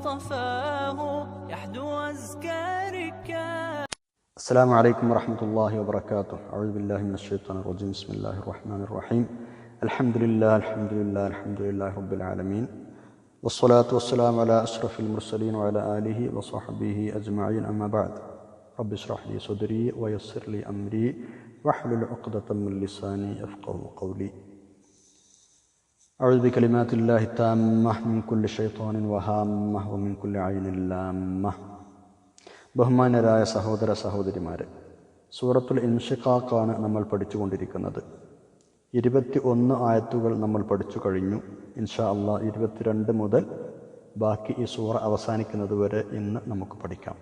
اصطفاه يحدو أزكى السلام عليكم ورحمة الله وبركاته. أعوذ بالله من الشيطان الرجيم. بسم الله الرحمن الرحيم. الحمد لله الحمد لله الحمد لله رب العالمين. والصلاة والسلام على أشرف المرسلين وعلى آله وصحبه أجمعين. أما بعد رب اشرح لي صدري ويسر لي أمري واحلل عقدة من لساني يفقه قولي. أعوذ بكلمات الله التامة من كل شيطان وهامة ومن كل عين لامة ബഹുമാന്യരായ സഹോദര സഹോദരിമാരെ സൂറത്തുൽ ഇൻഷിഖാക്കാണ് നമ്മൾ പഠിച്ചുകൊണ്ടിരിക്കുന്നത് ഇരുപത്തി ഒന്ന് ആയത്തുകൾ നമ്മൾ പഠിച്ചു കഴിഞ്ഞു ഇൻഷാ അള്ളാ ഇരുപത്തിരണ്ട് മുതൽ ബാക്കി ഈ സൂറ അവസാനിക്കുന്നത് വരെ ഇന്ന് നമുക്ക് പഠിക്കാം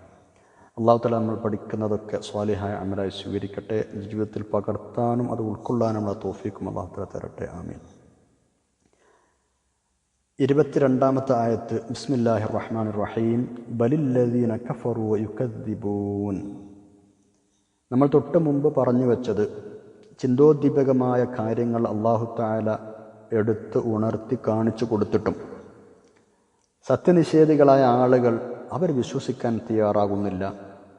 അള്ളാഹു തല നമ്മൾ പഠിക്കുന്നതൊക്കെ സ്വാലിഹായ അമലായി സ്വീകരിക്കട്ടെ ജീവിതത്തിൽ പകർത്താനും അത് ഉൾക്കൊള്ളാനുള്ള തോഫീക്കും അള്ളാഹു തല തരട്ടെ ആമീൻ ഇരുപത്തിരണ്ടാമത്തെ ആയത്ത് ബിസ്മില്ലാഹി റഹ്മാൻ റഹീം ബലില്ലദീന കഫറു നമ്മൾ തൊട്ട് മുമ്പ് പറഞ്ഞു വെച്ചത് ചിന്തോദ്ദീപകമായ കാര്യങ്ങൾ അള്ളാഹു താല എടുത്ത് ഉണർത്തി കാണിച്ചു കൊടുത്തിട്ടും സത്യനിഷേധികളായ ആളുകൾ അവർ വിശ്വസിക്കാൻ തയ്യാറാകുന്നില്ല.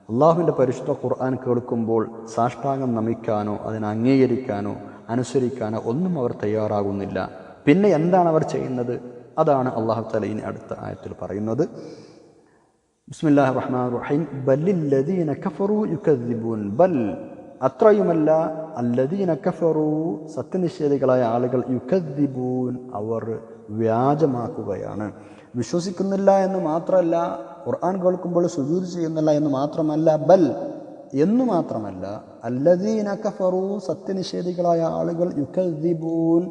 അള്ളാഹുവിന്റെ പരിശുദ്ധ ഖുർആൻ കേൾക്കുമ്പോൾ സാഷ്ടാംഗം നമിക്കാനോ അതിനെ അംഗീകരിക്കാനോ അനുസരിക്കാനോ ഒന്നും അവർ തയ്യാറാകുന്നില്ല. പിന്നെ എന്താണ് അവർ ചെയ്യുന്നത്? അതാണ് അള്ളാഹു തല ഇനി അടുത്ത ആയത്തിൽ പറയുന്നത്. റഹ്മാൻ റഹീം കഫറു ബൽ അത്രയുമല്ല അല്ലദീന കഫറു സത്യനിഷേധികളായ ആളുകൾ യുക്കദ്ദിബൂൻ അവർ വ്യാജമാക്കുകയാണ്. വിശ്വസിക്കുന്നില്ല എന്ന് മാത്രമല്ല ഖുർആൻ കേൾക്കുമ്പോൾ സുജൂദ് ചെയ്യുന്നില്ല എന്ന് മാത്രമല്ല ബൽ എന്ന് മാത്രമല്ല അല്ലദീന കഫറു സത്യനിഷേധികളായ ആളുകൾ യുക്കദ്ദിബൂൻ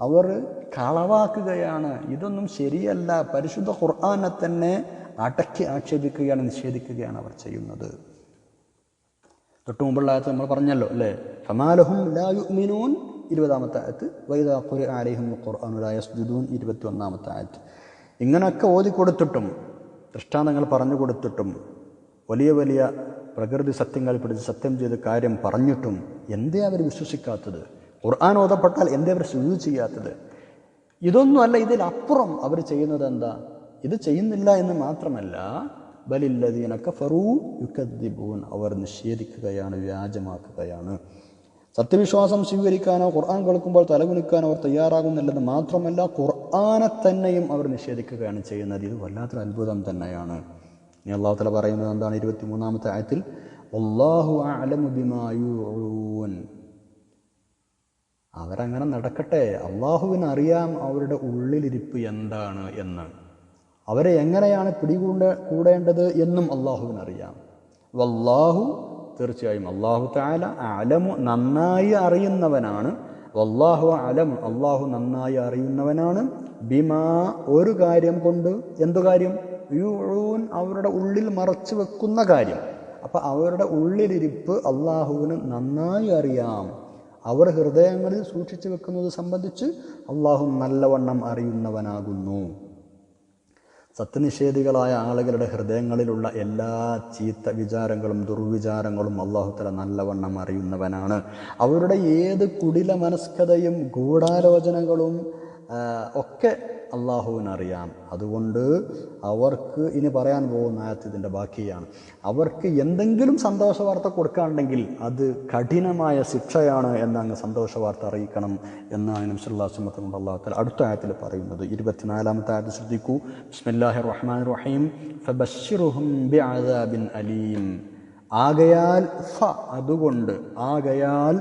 അവർ കളവാക്കുകയാണ്. ഇതൊന്നും ശരിയല്ല. പരിശുദ്ധ ഖുർആാനെ തന്നെ അടക്കി ആക്ഷേപിക്കുകയാണ് നിഷേധിക്കുകയാണ് അവർ ചെയ്യുന്നത്. തൊട്ട് മുമ്പുള്ള ആയത്ത് നമ്മൾ പറഞ്ഞല്ലോ അല്ലേ? ഫമാലഹും ലാ യുഅ്മിനൂൻ. ഇരുപതാമത്തെ ആയത്ത്. വൈദാ ഖുർആ അലൈഹിം ഖുർആനു ലാ യസ്ജുദൂൻ. ഇരുപത്തി ഒന്നാമത്തെ ആയത്ത്. ഇങ്ങനെയൊക്കെ ഓതി കൊടുത്തിട്ടും ദൃഷ്ടാന്തങ്ങൾ പറഞ്ഞു കൊടുത്തിട്ടും വലിയ വലിയ പ്രകൃതി സത്യങ്ങൾ പിടിച്ച് സത്യം ചെയ്ത് കാര്യം പറഞ്ഞിട്ടും എന്തേ അവർ വിശ്വസിക്കാത്തത്? ഖുർആൻ ഓതപ്പെട്ടാൽ എന്തേ അവർ സുജു ചെയ്യാത്തത്. ഇതൊന്നും അല്ല ഇതിലപ്പുറം അവർ ചെയ്യുന്നത് എന്താ? ഇത് ചെയ്യുന്നില്ല എന്ന് മാത്രമല്ല ബലില്ലതീനൊക്കെ ഫറൂ യുക്കദ്ദിബൂൻ അവർ നിഷേധിക്കുകയാണ് വ്യാജമാക്കുകയാണ്. സത്യവിശ്വാസം സ്വീകരിക്കാനോ ഖുർആൻ കേൾക്കുമ്പോൾ തലകുനിക്കാനോ അവർ തയ്യാറാകുന്നില്ലെന്ന് മാത്രമല്ല ഖുർആനെ തന്നെയും അവർ നിഷേധിക്കുകയാണ് ചെയ്യുന്നത്. ഇത് വല്ലാത്തൊരു അത്ഭുതം തന്നെയാണ്. ഇനി അള്ളാഹു തല പറയുന്നത് എന്താണ്? ഇരുപത്തി മൂന്നാമത്തെ ആയത്തിൽ അള്ളാഹു അലമു ബിമായൂൻ അവരങ്ങനെ നടക്കട്ടെ. അള്ളാഹുവിന് അറിയാം അവരുടെ ഉള്ളിലിരിപ്പ് എന്താണ് എന്ന് അവരെ എങ്ങനെയാണ് പിടികൂട കൂടേണ്ടത് എന്നും അള്ളാഹുവിനറിയാം. വല്ലാഹു തീർച്ചയായും അള്ളാഹു താല അലമു നന്നായി അറിയുന്നവനാണ്. വല്ലാഹു അലമു അള്ളാഹു നന്നായി അറിയുന്നവനാണ്. ബിമാ ഒരു കാര്യം കൊണ്ട്. എന്തു കാര്യം? യുഴുവൻ അവരുടെ ഉള്ളിൽ മറച്ചു വെക്കുന്ന കാര്യം. അപ്പം അവരുടെ ഉള്ളിലിരിപ്പ് അള്ളാഹുവിന് നന്നായി അറിയാം. അവർ ഹൃദയങ്ങളിൽ സൂക്ഷിച്ചു വെക്കുന്നത് സംബന്ധിച്ച് അള്ളാഹു നല്ലവണ്ണം അറിയുന്നവനാകുന്നു. സത്യനിഷേധികളായ ആളുകളുടെ ഹൃദയങ്ങളിലുള്ള എല്ലാ ചീത്ത വിചാരങ്ങളും ദുർവിചാരങ്ങളും അള്ളാഹുത്തല നല്ലവണ്ണം അറിയുന്നവനാണ്. അവരുടെ ഏത് കുടില മനസ്കതയും ഗൂഢാലോചനകളും ഒക്കെ അള്ളാഹുവിനറിയാം. അതുകൊണ്ട് അവർക്ക് ഇനി പറയാൻ പോകുന്ന ആയത്ത് ഇതിന്റെ ബാക്കിയാണ്. അവർക്ക് എന്തെങ്കിലും സന്തോഷ വാർത്ത കൊടുക്കാനുണ്ടെങ്കിൽ അത് കഠിനമായ ശിക്ഷയാണ് എന്നങ്ങ് സന്തോഷ വാർത്ത അറിയിക്കണം എന്നാണ് നംസുല്ലാസ്മത്ത് കൊണ്ട് അള്ളാഹു താല അടുത്ത ആയത്തിൽ പറയുന്നത്. ഇരുപത്തിനാലാമത്തെ ആയത്ത് ശ്രദ്ധിക്കൂ. ബിസ്മില്ലാഹി റഹ്മാൻ റഹീം ഫബഷിറുഹും ബി അലീം. ആകയാൽ ഫ അതുകൊണ്ട് ആകയാൽ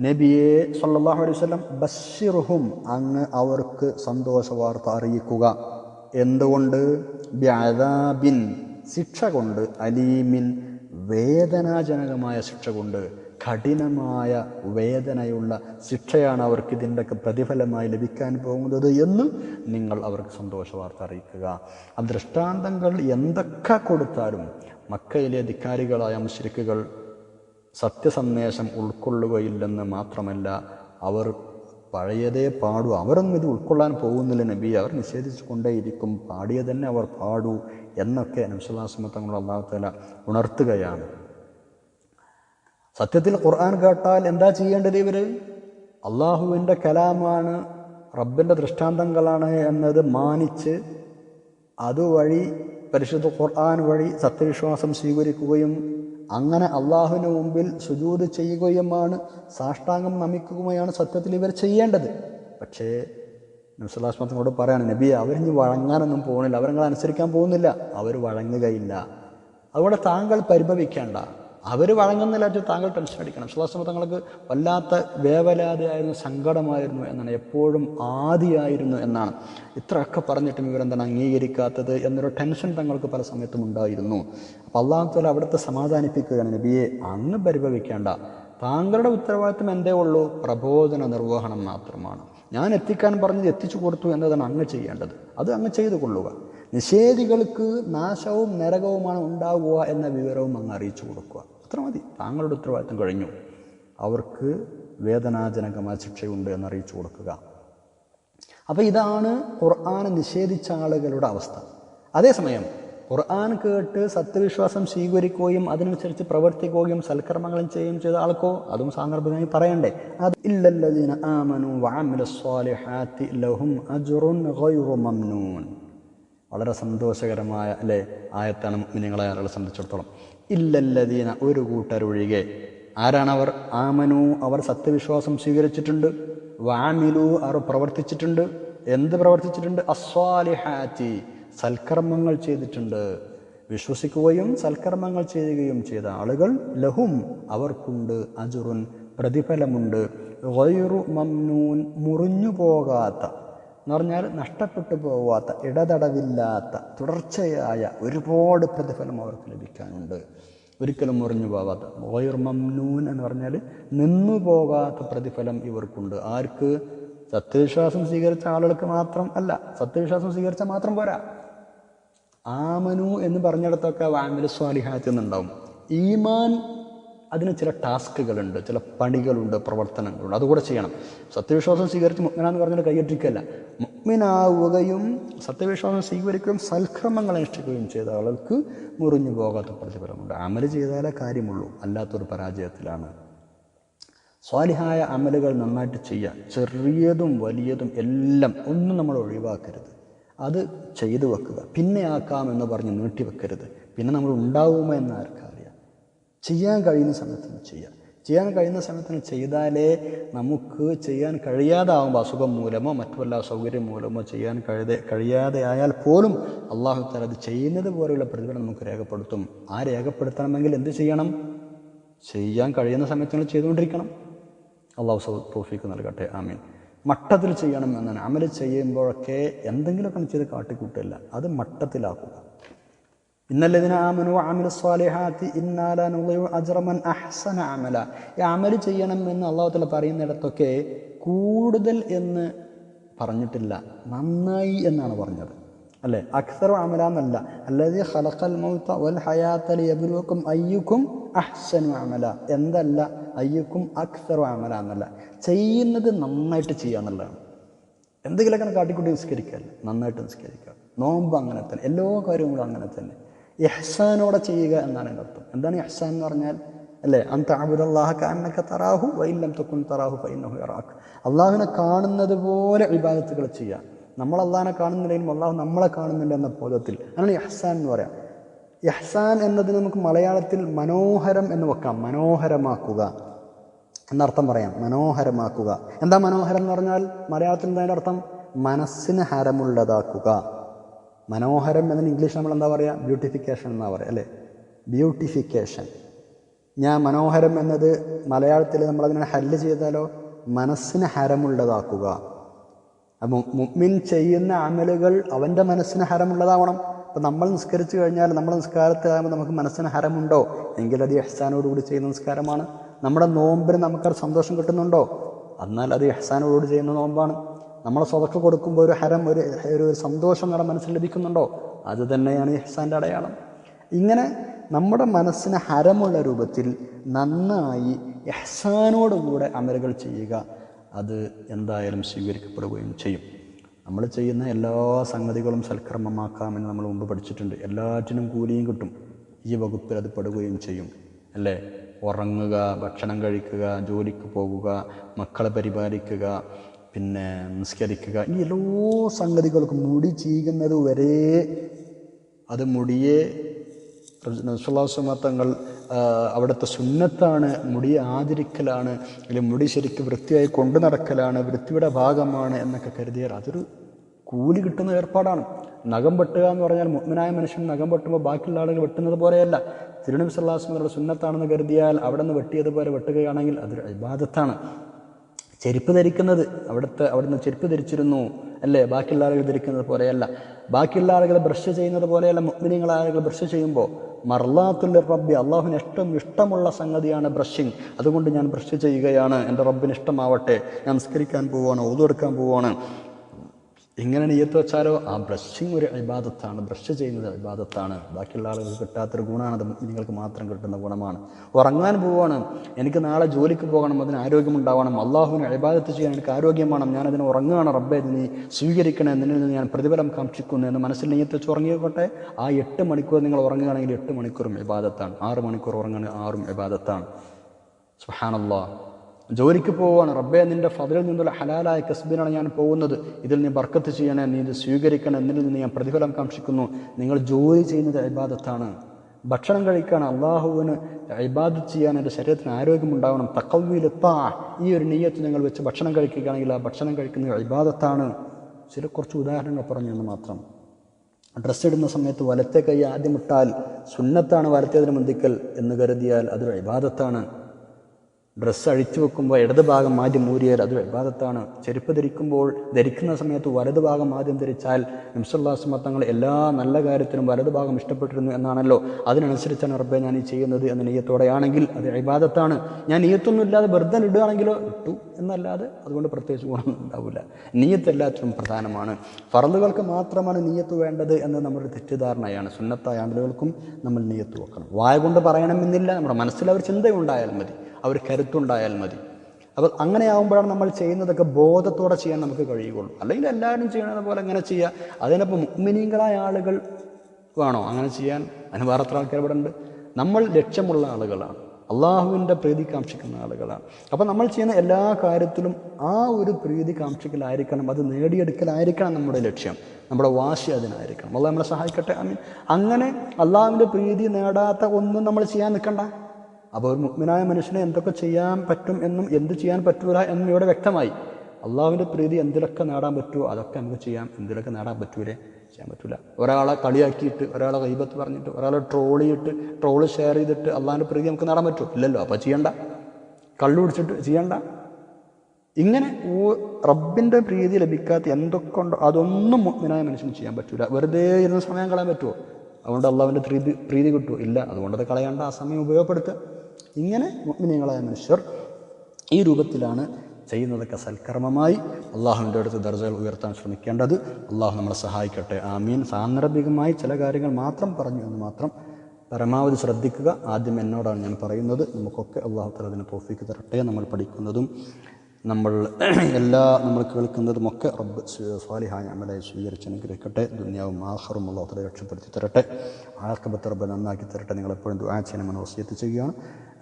നബിയെ സല്ലാഹു അലൈഹി വസല്ലം ബസ്സിറുഹും അങ്ങ് അവർക്ക് സന്തോഷ വാർത്ത അറിയിക്കുക. എന്തുകൊണ്ട്? ബ്യാദാബിൻ ശിക്ഷ കൊണ്ട്. അലീമിൻ വേദനാജനകമായ ശിക്ഷ കൊണ്ട്. കഠിനമായ വേദനയുള്ള ശിക്ഷയാണ് അവർക്ക് ഇതിന്റെയൊക്കെ പ്രതിഫലമായി ലഭിക്കാൻ പോകുന്നത് എന്ന് നിങ്ങൾ അവർക്ക് സന്തോഷ വാർത്ത അറിയിക്കുക. ആ ദൃഷ്ടാന്തങ്ങൾ എന്തൊക്കെ കൊടുത്താലും മക്കയിലെ അധികാരികളായ മുശ്രിക്കുകൾ സത്യസന്ദേശം ഉൾക്കൊള്ളുകയില്ലെന്ന് മാത്രമല്ല അവർ പഴയതേ പാടു. അവരൊന്നും ഇത് ഉൾക്കൊള്ളാൻ പോകുന്നില്ല നബി അവർ നിഷേധിച്ചു കൊണ്ടേയിരിക്കും പാടിയ തന്നെ അവർ പാടൂ എന്നൊക്കെ നംസുല്ലാസ്മ തങ്ങളുടെ അള്ളാഹുത്തല ഉണർത്തുകയാണ്. സത്യത്തിൽ ഖുർആൻ കേട്ടാൽ എന്താ ചെയ്യേണ്ടത് ഇവർ അള്ളാഹുവിന്റെ കലാമാണ് റബ്ബിന്റെ ദൃഷ്ടാന്തങ്ങളാണ് എന്നത് മാനിച്ച് അതുവഴി പരിശുദ്ധ ഖുർആൻ വഴി സത്യവിശ്വാസം സ്വീകരിക്കുകയും അങ്ങനെ അള്ളാഹുവിന് മുമ്പിൽ സുജൂത് ചെയ്യുകയുമാണ് സാഷ്ടാംഗം നമിക്കുകയുമാണ് സത്യത്തിൽ ഇവർ ചെയ്യേണ്ടത്. പക്ഷേ നബ്സുല്ലാസ്മത്തിനോട് പറയാണ് നബി അവരിഞ്ഞ് വഴങ്ങാനൊന്നും പോകുന്നില്ല അവരങ്ങളെ അനുസരിക്കാൻ പോകുന്നില്ല. അവർ വഴങ്ങുകയില്ല. അതുകൊണ്ട് താങ്കൾ പരിഭവിക്കേണ്ട. അവർ വഴങ്ങുന്നില്ല വെച്ചാൽ താങ്കൾ ടെൻഷൻ അടിക്കണം. സുഹാസ്മ തങ്ങൾക്ക് വല്ലാത്ത വേവലാതെയായിരുന്നു സങ്കടമായിരുന്നു എന്നാണ്. എപ്പോഴും ആദിയായിരുന്നു എന്നാണ്. ഇത്രയൊക്കെ പറഞ്ഞിട്ടും ഇവരെന്താണ് അംഗീകരിക്കാത്തത് എന്നൊരു ടെൻഷൻ തങ്ങൾക്ക് പല സമയത്തും ഉണ്ടായിരുന്നു. അപ്പോൾ അള്ളാഹത്തോല അവിടുത്തെ സമാധാനിപ്പിക്കുകയാണ്. നബിയെ അങ്ങ് പരിഭവിക്കേണ്ട. താങ്കളുടെ ഉത്തരവാദിത്വം എന്തേ ഉള്ളൂ? പ്രബോധന നിർവഹണം മാത്രമാണ്. ഞാൻ എത്തിക്കാൻ പറഞ്ഞത് എത്തിച്ചു കൊടുത്തു എന്നതാണ് അങ്ങ് ചെയ്യേണ്ടത്. അത് അങ്ങ് ചെയ്തു കൊള്ളുക. നിഷേധികൾക്ക് നാശവും നരകവുമാണ് ഉണ്ടാവുക എന്ന വിവരവും അങ്ങ് അറിയിച്ചു കൊടുക്കുക. അത്ര മതി താങ്കളുടെ ഉത്തരവാദിത്വം കഴിഞ്ഞു. അവർക്ക് വേദനാജനകമായ ശിക്ഷയുണ്ട് എന്നറിയിച്ചു കൊടുക്കുക. അപ്പോൾ ഇതാണ് ഖുർആൻ നിഷേധിച്ച ആളുകളുടെ അവസ്ഥ. അതേസമയം ഖുർആൻ കേട്ട് സത്യവിശ്വാസം സ്വീകരിക്കുകയും അതിനനുസരിച്ച് പ്രവർത്തിക്കുകയും സൽക്കർമ്മങ്ങളും ചെയ്യുകയും ചെയ്ത ആൾക്കോ അതും സാന്ദർഭികമായി പറയണ്ടേ. അത് ഇല്ലല്ലദീന ആമനു വഅമിലു സ്വാലിഹാത്തി ലഹും അജ്റുൻ ഗൈറു മംനൂൻ. വളരെ സന്തോഷകരമായ അല്ലേ ആയത്താണ് മിനിങ്ങളെ ആളുകളെ സംബന്ധിച്ചിടത്തോളം. ഇല്ലല്ലതീന ഒരു കൂട്ടരൊഴികെ ആരാണവർ? ആമനു അവർ സത്യവിശ്വാസം സ്വീകരിച്ചിട്ടുണ്ട്. വാമിലു അവർ പ്രവർത്തിച്ചിട്ടുണ്ട്. എന്ത് പ്രവർത്തിച്ചിട്ടുണ്ട്? അസ്വാലിഹാറ്റി സൽക്കർമ്മങ്ങൾ ചെയ്തിട്ടുണ്ട്. വിശ്വസിക്കുകയും സൽക്കർമ്മങ്ങൾ ചെയ്യുകയും ചെയ്ത ആളുകൾ ലഹും അവർക്കുണ്ട് അജുറുൻ പ്രതിഫലമുണ്ട്. മുറിഞ്ഞു പോകാത്ത എന്ന് പറഞ്ഞാൽ നഷ്ടപ്പെട്ടു പോവാത്ത ഇടതടവില്ലാത്ത തുടർച്ചയായ ഒരുപാട് പ്രതിഫലം അവർക്ക് ലഭിക്കാനുണ്ട്. ഒരിക്കലും മുറിഞ്ഞു പോകാത്ത വൈർ മംനൂൻ എന്ന് പറഞ്ഞാൽ നിന്നു പോകാത്ത പ്രതിഫലം ഇവർക്കുണ്ട്. ആർക്ക്? സത്യവിശ്വാസം സ്വീകരിച്ച ആളുകൾക്ക് മാത്രം അല്ല സത്യവിശ്വാസം സ്വീകരിച്ച മാത്രം പോരാ. ആമനു എന്ന് പറഞ്ഞിടത്തൊക്കെ വാമിൽ സ്വാലിഹാത്ത് എന്നുണ്ടാവും. ഈമാൻ അതിന് ചില ടാസ്കുകളുണ്ട് ചില പണികളുണ്ട് പ്രവർത്തനങ്ങളുണ്ട്. അതുകൂടെ ചെയ്യണം. സത്യവിശ്വാസം സ്വീകരിച്ച് മുഗ്മിനാന്ന് പറഞ്ഞാൽ കൈയറ്റിക്കല്ല മുഗ്മിനാവുകയും സത്യവിശ്വാസം സ്വീകരിക്കുകയും സൽക്രമങ്ങൾ അനുഷ്ഠിക്കുകയും ചെയ്ത ആളുകൾക്ക് മുറിഞ്ഞു പോകാത്ത പ്രതിഫലമുണ്ട്. അമൽ ചെയ്താലേ കാര്യമുള്ളൂ. അല്ലാത്തൊരു പരാജയത്തിലാണ്. സ്വാലിഹായ അമലുകൾ നന്നായിട്ട് ചെയ്യുക ചെറിയതും വലിയതും എല്ലാം ഒന്നും നമ്മൾ ഒഴിവാക്കരുത്. അത് ചെയ്തു വെക്കുക. പിന്നെ ആക്കാം എന്ന് പറഞ്ഞ് നീട്ടി വെക്കരുത്. പിന്നെ നമ്മൾ ഉണ്ടാവുമോ എന്ന് ചെയ്യാൻ കഴിയുന്ന സമയത്തിന് ചെയ്യാം ചെയ്യാൻ കഴിയുന്ന സമയത്ത് ചെയ്താലേ നമുക്ക് ചെയ്യാൻ കഴിയാതാവുമ്പോൾ അസുഖം മൂലമോ മറ്റുള്ള സൗകര്യം മൂലമോ ചെയ്യാൻ കഴിയാതെ കഴിയാതെ ആയാൽ പോലും അള്ളാഹു താല അത് ചെയ്യുന്നത് പോലെയുള്ള പ്രതിഫലം നമുക്ക് രേഖപ്പെടുത്തും. ആ രേഖപ്പെടുത്തണമെങ്കിൽ എന്ത് ചെയ്യണം? ചെയ്യാൻ കഴിയുന്ന സമയത്ത് ചെയ്തുകൊണ്ടിരിക്കണം. അള്ളാഹു സൗ തോഫിക്ക് നൽകട്ടെ. ആമീൻ. മട്ടത്തിൽ ചെയ്യണം എന്നാണ്. അമൽ ചെയ്യുമ്പോഴൊക്കെ എന്തെങ്കിലുമൊക്കെ ചെയ്ത് കാട്ടിക്കൂട്ടില്ല അത് മട്ടത്തിലാക്കുക. ഇന്നല്ലതിന് ആമനു ആമിലു സ്വാലിഹാത്തി ഇന്നാല അജ്റമൻ അഹ്സന അമല. ഈ അമൽ ചെയ്യണം എന്ന് അള്ളാഹുത്തല തല പറയുന്നിടത്തൊക്കെ കൂടുതൽ എന്ന് പറഞ്ഞിട്ടില്ല. നന്നായി എന്നാണ് പറഞ്ഞത്. അല്ലേ? അക്സറു അമല എന്നല്ല. അല്ലാതെ ഖലഖൽ മൗത്ത വൽ ഹയാത്ത എബുലുവക്കും അയ്യുക്കും അഹ്സനു അമല. എന്തല്ല? അയ്യുക്കും അക്സറു അമല എന്നല്ല. ചെയ്യുന്നത് നന്നായിട്ട് ചെയ്യുക എന്നുള്ളതാണ്. എന്തെങ്കിലുമൊക്കെ കാട്ടിക്കൂട്ടി നിസ്കരിക്കല്ല നന്നായിട്ട് നിസ്കരിക്കുക. നോമ്പ് അങ്ങനെ തന്നെ. എല്ലാ കാര്യങ്ങളും അങ്ങനെ തന്നെ. ഇഹ്സാനോടെ ചെയ്യുക എന്നാണ് എന്റെ അർത്ഥം. എന്താണ് ഇഹ്സാൻ എന്ന് പറഞ്ഞാൽ? അല്ലേ? അന്ത അബുദല്ലാഹ കാനക്ക തറാഹു വൈല്ലം തൊക്കുൻ തറാഹു പൈനഹു ഇറാഖ്. അള്ളാഹുവിനെ കാണുന്നത് പോലെ വിഭാഗത്തുകൾ ചെയ്യുക. നമ്മൾ അള്ളാഹിനെ കാണുന്നില്ലെങ്കിലും അള്ളാഹു നമ്മളെ കാണുന്നില്ല എന്ന ബോധത്തിൽ. അതാണ് ഇഹ്സാൻ എന്ന് പറയാം. ഇഹ്സാൻ എന്നതിന് നമുക്ക് മലയാളത്തിൽ മനോഹരം എന്ന് വെക്കാം. മനോഹരമാക്കുക എന്നർത്ഥം പറയാം. മനോഹരമാക്കുക. എന്താ മനോഹരം എന്ന് പറഞ്ഞാൽ? മലയാളത്തിൽ എന്താ അർത്ഥം? മനസ്സിന് ഹരമുള്ളതാക്കുക. മനോഹരം എന്നതിന് ഇംഗ്ലീഷ് നമ്മൾ എന്താ പറയുക ബ്യൂട്ടിഫിക്കേഷൻ എന്നാ പറയുക അല്ലേ? ബ്യൂട്ടിഫിക്കേഷൻ. ഞാൻ മനോഹരം എന്നത് മലയാളത്തിൽ നമ്മളതിനെ ഹല്ല് ചെയ്താലോ? മനസ്സിന് ഹരമുള്ളതാക്കുക. മുമ്മിൻ ചെയ്യുന്ന അമലുകൾ അവന്റെ മനസ്സിന് ഹരമുള്ളതാവണം. അപ്പം നമ്മൾ നിസ്കരിച്ചു കഴിഞ്ഞാൽ നമ്മൾ നിസ്കാരത്തിലാകുമ്പോൾ നമുക്ക് മനസ്സിന് ഹരമുണ്ടോ? എങ്കിൽ അത് എഹ്സാനോടുകൂടി ചെയ്യുന്ന നിസ്കാരമാണ്. നമ്മുടെ നോമ്പിന് നമുക്കത് സന്തോഷം കിട്ടുന്നുണ്ടോ? എന്നാൽ അത് എഹ്സാനോടുകൂടി ചെയ്യുന്ന നോമ്പാണ്. നമ്മൾ സ്വതക്ക കൊടുക്കുമ്പോൾ ഒരു ഹരം ഒരു ഒരു സന്തോഷം നമ്മുടെ മനസ്സിൽ ലഭിക്കുന്നുണ്ടോ? അത് തന്നെയാണ് ഇഹ്സാന്റെ അടയാളം. ഇങ്ങനെ നമ്മുടെ മനസ്സിന് ഹരമുള്ള രൂപത്തിൽ നന്നായി എഹ്സാനോടുകൂടെ അമലുകൾ ചെയ്യുക അത് എന്തായാലും സ്വീകരിക്കപ്പെടുകയും ചെയ്യും. നമ്മൾ ചെയ്യുന്ന എല്ലാ സംഗതികളും സൽക്രമമാക്കാമെന്ന് നമ്മൾ മുമ്പ് പഠിച്ചിട്ടുണ്ട്. എല്ലാറ്റിനും കൂലിയും കിട്ടും. ഈ വകുപ്പിൽ അത് പെടുകയും ചെയ്യും അല്ലേ? ഉറങ്ങുക ഭക്ഷണം കഴിക്കുക ജോലിക്ക് പോകുക മക്കളെ പരിപാലിക്കുക പിന്നെ നിസ്കരിക്കുക. ഈ എല്ലാ സംഗതികൾക്കും മുടി ചീകുന്നത് വരെ അത് മുടിയെ തങ്ങൾ അവിടുത്തെ സുന്നത്താണ് മുടി ആദരിക്കലാണ് അല്ലെങ്കിൽ മുടി ശരിക്കും വൃത്തിയായി കൊണ്ടു നടക്കലാണ് വൃത്തിയുടെ ഭാഗമാണ് എന്നൊക്കെ കരുതിയാൽ അതൊരു കൂലി കിട്ടുന്ന ഏർപ്പാടാണ്. നഖം വെട്ടുക എന്ന് പറഞ്ഞാൽ മുഗ്മനായ മനുഷ്യൻ നഖം വെട്ടുമ്പോൾ ബാക്കിയുള്ള ആളുകൾ വെട്ടുന്നത് പോലെയല്ല. തിരുനബി സല്ലാസ്മയുടെ സുന്നത്താണെന്ന് കരുതിയാൽ അവിടെ നിന്ന് വെട്ടിയതുപോലെ വെട്ടുകയാണെങ്കിൽ അതൊരു ഇബാദത്താണ്. ചെരുപ്പ് ധരിക്കുന്നത് അവിടുത്തെ അവിടുന്ന് ചെരുപ്പ് ധരിച്ചിരുന്നു അല്ലേ? ബാക്കിയുള്ള ആളുകൾ ധരിക്കുന്നത് പോലെയല്ല. ബാക്കിയുള്ള ആളുകളെ ബ്രഷ് ചെയ്യുന്നത് പോലെയല്ല. മുഗ്മിനിങ്ങൾ ആളുകൾ ബ്രഷ് ചെയ്യുമ്പോൾ മർലാത്തുൽ റബ്ബി അള്ളാഹുവിന് ഇഷ്ടം ഇഷ്ടമുള്ള സംഗതിയാണ് ബ്രഷിങ്. അതുകൊണ്ട് ഞാൻ ബ്രഷ് ചെയ്യുകയാണ്. എന്റെ റബ്ബിന് ഇഷ്ടമാവട്ടെ. ഞാൻ നിസ്കരിക്കാൻ പോവുകയാണ് ഓതെടുക്കാൻ പോവുകയാണ്. ഇങ്ങനെ നെയ്യത്ത് വെച്ചാലോ? ആ ബ്രഷിങ് ഒരു അഭിബാധത്താണ് ബ്രഷ് ചെയ്യുന്നത് അഭിബാധത്താണ് ബാക്കിയുള്ള ആളുകൾക്ക് കിട്ടാത്തൊരു അത് നിങ്ങൾക്ക് മാത്രം കിട്ടുന്ന ഗുണമാണ്. ഉറങ്ങാൻ പോവാണ്. എനിക്ക് നാളെ ജോലിക്ക് പോകണം. അതിന് ആരോഗ്യമുണ്ടാവണം അള്ളാഹുവിന് ഇബാദത്ത് ചെയ്യാൻ എനിക്ക് ആരോഗ്യം വേണം. ഞാൻ അതിന് ഉറങ്ങുകയാണ്. റബ്ബെ നീ സ്വീകരിക്കണേ. നിന്നിൽ നിന്ന് ഞാൻ പ്രതിഫലം കാക്ഷിക്കുന്നു എന്ന് മനസ്സിൽ നെയ്യത്ത് വെച്ച് ഉറങ്ങിയോട്ടെ ആ എട്ട് മണിക്കൂർ നിങ്ങൾ ഉറങ്ങുകയാണെങ്കിൽ എട്ട് മണിക്കൂറും അഭിബാധത്താണ് ആറ് മണിക്കൂർ ഉറങ്ങുകയാണെങ്കിൽ ആറും ഇബാദത്താണ്. സുഹാനല്ലാ ജോലിക്ക് പോവുകയാണ്. റബ്ബെ നിന്റെ ഫതിലിൽ നിന്നുള്ള ഹലാലായ കസ്ബിനാണ് ഞാൻ പോകുന്നത്. ഇതിൽ നീ ബർക്കത്ത് ചെയ്യണേ നീ ഇത് സ്വീകരിക്കണം എന്നിൽ നിന്ന് ഞാൻ പ്രതിഫലം കാക്ഷിക്കുന്നു. നിങ്ങൾ ജോലി ചെയ്യുന്നത് ഇബാദത്താണ്. ഭക്ഷണം കഴിക്കാൻ അള്ളാഹുവിന് ഇബാദത്ത് ചെയ്യാൻ എന്റെ ശരീരത്തിന് ആരോഗ്യമുണ്ടാവണം. തക്കവിലെത്താ ഈ ഒരു നെയ്യത്ത് നിങ്ങൾ വെച്ച് ഭക്ഷണം കഴിക്കുകയാണെങ്കിൽ ആ ഭക്ഷണം കഴിക്കുന്നത് ഇബാദത്താണ്. ചില കുറച്ച് ഉദാഹരണങ്ങൾ പറഞ്ഞു എന്ന് മാത്രം. ഡ്രസ്സ് ഇടുന്ന സമയത്ത് വലത്തെ കൈ ആദ്യം ഇട്ടാൽ സുന്നത്താണ് വലത്തേതിന് മന്തിക്കൽ എന്ന് കരുതിയാൽ അതൊരു ഇബാദത്താണ്. ഡ്രസ്സ് അഴിച്ചു വെക്കുമ്പോൾ ഇടത് ഭാഗം ആദ്യം മൂരിയാൽ അത് വിവാദത്താണ് ചെരുപ്പ് ധരിക്കുമ്പോൾ ധരിക്കുന്ന സമയത്ത് വലത് ഭാഗം ആദ്യം ധരിച്ചാൽ നിംസുല്ലാസ്മ തങ്ങൾ എല്ലാ നല്ല കാര്യത്തിനും വലത് ഭാഗം ഇഷ്ടപ്പെട്ടിരുന്നു എന്നാണല്ലോ. അതിനനുസരിച്ചാണ് റബ്ബെ ഞാൻ ഈ ചെയ്യുന്നത് എന്ന നെയ്യത്തോടെയാണെങ്കിൽ അത് ഇബാദത്താണ്. ഞാൻ നെയ്യത്തൊന്നും ഇല്ലാതെ വെറുതെ ഇടുകയാണെങ്കിലോ? ഇട്ടു എന്നല്ലാതെ അതുകൊണ്ട് പ്രത്യേകിച്ച് ഗുണമൊന്നും ഉണ്ടാവില്ല. നീയത്ത് എല്ലാത്തിനും പ്രധാനമാണ്. ഫറലുകൾക്ക് മാത്രമാണ് നീയത്ത് വേണ്ടത് എന്ന് നമ്മുടെ തെറ്റിദ്ധാരണയാണ്. സുന്നത്തായ ആളുകൾക്കും നമ്മൾ നീയത്ത് വെക്കണം. വായ കൊണ്ട് പറയണമെന്നില്ല. നമ്മുടെ മനസ്സിൽ അവർ ചിന്തയുണ്ടായാൽ മതി. അവർ കരുത്തുണ്ടായാൽ മതി. അപ്പോൾ അങ്ങനെ ആകുമ്പോഴാണ് നമ്മൾ ചെയ്യുന്നതൊക്കെ ബോധത്തോടെ ചെയ്യാൻ നമുക്ക് കഴിയുകയുള്ളൂ. അല്ലെങ്കിൽ എല്ലാവരും ചെയ്യണത് പോലെ അങ്ങനെ ചെയ്യുക. അതിനപ്പോൾ മുഗ്മിനീങ്ങളായ ആളുകൾ വേണോ? അങ്ങനെ ചെയ്യാൻ? അതിന് വേറെ എത്ര ആൾക്കാർ ഇവിടെ ഉണ്ട്? നമ്മൾ ലക്ഷ്യമുള്ള ആളുകളാണ്. അള്ളാഹുവിന്റെ പ്രീതി കാക്ഷിക്കുന്ന ആളുകളാണ്. അപ്പോൾ നമ്മൾ ചെയ്യുന്ന എല്ലാ കാര്യത്തിലും ആ ഒരു പ്രീതി കാക്ഷിക്കലായിരിക്കണം. അത് നേടിയെടുക്കലായിരിക്കണം നമ്മുടെ ലക്ഷ്യം. നമ്മുടെ വാശി അതിനായിരിക്കണം. അള്ളാഹ് നമ്മളെ സഹായിക്കട്ടെ. ഐ മീൻ അങ്ങനെ അള്ളാഹുവിന്റെ പ്രീതി നേടാത്ത ഒന്നും നമ്മൾ ചെയ്യാൻ നിൽക്കണ്ട. അപ്പോൾ ഒരു മുഗ്മിനായ മനുഷ്യനെ എന്തൊക്കെ ചെയ്യാൻ പറ്റും എന്നും എന്ത് ചെയ്യാൻ പറ്റൂല എന്നും ഇവിടെ വ്യക്തമായി. അള്ളാഹുവിന്റെ പ്രീതി എന്തിലൊക്കെ നേടാൻ പറ്റുമോ അതൊക്കെ നമുക്ക് ചെയ്യാം. എന്തിലൊക്കെ നേടാൻ പറ്റൂലേ ചെയ്യാൻ പറ്റില്ല ഒരാളെ കളിയാക്കിയിട്ട് ഒരാളെ കൈബത്ത് പറഞ്ഞിട്ട് ഒരാളെ ട്രോൾ ചെയ്തിട്ട് ട്രോൾ ഷെയർ ചെയ്തിട്ട് അള്ളാഹിന്റെ പ്രീതി നമുക്ക് നേടാൻ പറ്റുമോ ഇല്ലല്ലോ. അപ്പോൾ ചെയ്യണ്ട. കള്ളു പിടിച്ചിട്ട് ചെയ്യണ്ട. ഇങ്ങനെ റബ്ബിന്റെ പ്രീതി ലഭിക്കാത്ത എന്തൊക്കെ ഉണ്ടോ അതൊന്നും മുഗ്മിനായ മനുഷ്യന് ചെയ്യാൻ പറ്റൂല. വെറുതെ ഇരുന്ന് സമയം കളയാൻ പറ്റുമോ അതുകൊണ്ട് അള്ളാഹുവിന്റെ പ്രീതി പ്രീതി കിട്ടുമോ ഇല്ല. അതുകൊണ്ടത് കളയാണ്ട ആ സമയം ഉപയോഗപ്പെടുത്തുക. ഇങ്ങനെ മുഗ്മിനിയങ്ങളായ മനുഷ്യർ ഈ രൂപത്തിലാണ് ചെയ്യുന്നതൊക്കെ സൽക്കർമ്മമായി അള്ളാഹുവിന്റെ അടുത്ത് ദർജകൾ ഉയർത്താൻ ശ്രമിക്കേണ്ടത് അള്ളാഹു നമ്മളെ സഹായിക്കട്ടെ. ആമീൻ. സാന്ദർഭികമായി ചില കാര്യങ്ങൾ മാത്രം പറഞ്ഞു എന്ന് മാത്രം പരമാവധി ശ്രദ്ധിക്കുക. ആദ്യം എന്നോടാണ് ഞാൻ പറയുന്നത്. നമുക്കൊക്കെ അള്ളാഹു തലതിനെ തോഫിക്ക് തരട്ടെ നമ്മൾ പഠിക്കുന്നതും നമ്മൾ എല്ലാ നമ്മൾ കേൾക്കുന്നതുമൊക്കെ റബ്ബ് സ്വാലിഹായ അമലായി സ്വീകരിച്ച് അനുഗ്രഹിക്കട്ടെ. ദുനിയാവും ആഹറും അത്ര രക്ഷപ്പെടുത്തി തരട്ടെ. ആർക്കബത്ത് റബ്ബ് നന്നാക്കി തരട്ടെ. നിങ്ങളെപ്പോഴും ദുആ ചെയ്യണമെന്ന് വസിയത്ത് ചെയ്യുകയാണ്.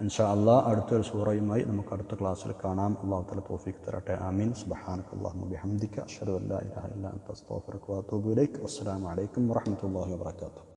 ഇൻഷാ അള്ളാഹ് അടുത്തൊരു സൂറയുമായി നമുക്ക് അടുത്ത ക്ലാസ്സിൽ കാണാം. അള്ളാഹു തല തോഫിക്ക് തരട്ടെ. ആമീൻ. സുബ്ഹാനക അല്ലാഹുമ്മ ബിഹംദിക. അഷ്ഹദു അല്ലാ ഇലാഹ ഇല്ലാ അൻത. അസ്തഗ്ഫിറുക വഅതൂബു ഇലൈക്. വസ്സലാമു അലൈക്കും വറഹ്മത്തുള്ളാഹി വബറകാതുഹു